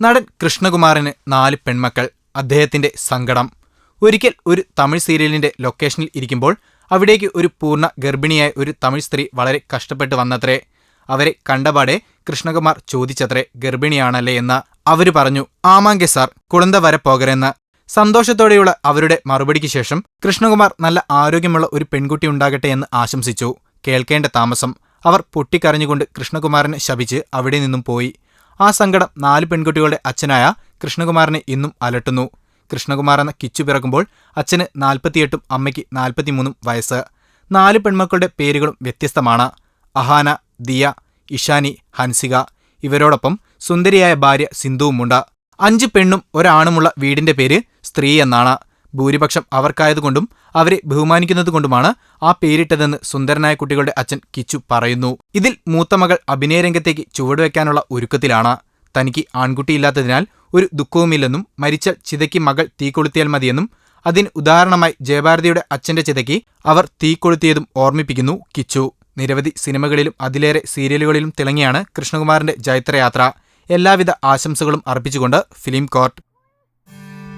നടൻ കൃഷ്ണകുമാറിന് നാല് പെൺമക്കൾ അദ്ദേഹത്തിന്റെ സങ്കടം. ഒരിക്കൽ ഒരു തമിഴ് സീരിയലിന്റെ ലൊക്കേഷനിൽ ഇരിക്കുമ്പോൾ അവിടേക്ക് ഒരു പൂർണ ഗർഭിണിയായ ഒരു തമിഴ് സ്ത്രീ വളരെ കഷ്ടപ്പെട്ട് വന്നത്രേ. അവരെ കണ്ടപാടെ കൃഷ്ണകുമാർ ചോദിച്ചത്രേ ഗർഭിണിയാണല്ലേ എന്ന്. അവർ പറഞ്ഞു ആമാങ്കെ സാർ കുളന്ത വരെ പോകരെന്ന് സന്തോഷത്തോടെയുള്ള അവരുടെ മറുപടിക്ക് ശേഷം കൃഷ്ണകുമാർ നല്ല ആരോഗ്യമുള്ള ഒരു പെൺകുട്ടി ഉണ്ടാകട്ടെ എന്ന് ആശംസിച്ചു. കേൾക്കേണ്ട താമസം. അവർ പൊട്ടിക്കരഞ്ഞുകൊണ്ട് കൃഷ്ണകുമാറിനെ ശപിച്ച് അവിടെ നിന്നും പോയി. ആ സങ്കടം നാല് പെൺകുട്ടികളുടെ അച്ഛനായ കൃഷ്ണകുമാറിനെ ഇന്നും അലട്ടുന്നു. കൃഷ്ണകുമാർ എന്ന കിച്ചു പിറക്കുമ്പോൾ അച്ഛന് നാൽപ്പത്തിയെട്ടും അമ്മയ്ക്ക് നാൽപ്പത്തിമൂന്നും വയസ്സ്. നാല് പെൺമക്കളുടെ പേരുകളും വ്യത്യസ്തമാണ്. അഹാന ദിയ ഇഷാനി ഹൻസിക. ഇവരോടൊപ്പം സുന്ദരിയായ ഭാര്യ സിന്ധുവുമുണ്ട്. അഞ്ച് പെണ്ണും ഒരാണുമുള്ള വീടിന്റെ പേര് സ്ത്രീ എന്നാണ്. ഭൂരിപക്ഷം അവർക്കായതുകൊണ്ടും അവരെ ബഹുമാനിക്കുന്നതുകൊണ്ടുമാണ് ആ പേരിട്ടതെന്ന് സുന്ദരനായ കുട്ടികളുടെ അച്ഛൻ കിച്ചു പറയുന്നു. ഇതിൽ മൂത്ത മകൾ അഭിനയരംഗത്തേക്ക് ചുവടുവെക്കാനുള്ള ഒരുക്കത്തിലാണ്. തനിക്ക് ആൺകുട്ടിയില്ലാത്തതിനാൽ ഒരു ദുഃഖവുമില്ലെന്നും മരിച്ച ചിതയ്ക്ക് മകൾ തീ കൊളുത്തിയാൽ മതിയെന്നും അതിന് ഉദാഹരണമായി ജയഭാരതിയുടെ അച്ഛന്റെ ചിതയ്ക്ക് അവർ തീ കൊളുത്തിയതും ഓർമ്മിപ്പിക്കുന്നു കിച്ചു. നിരവധി സിനിമകളിലും അതിലേറെ സീരിയലുകളിലും തിളങ്ങിയാണ് കൃഷ്ണകുമാറിന്റെ ജൈത്രയാത്ര. എല്ലാവിധ ആശംസകളും അർപ്പിച്ചുകൊണ്ട് ഫിലിം കോർട്ട്.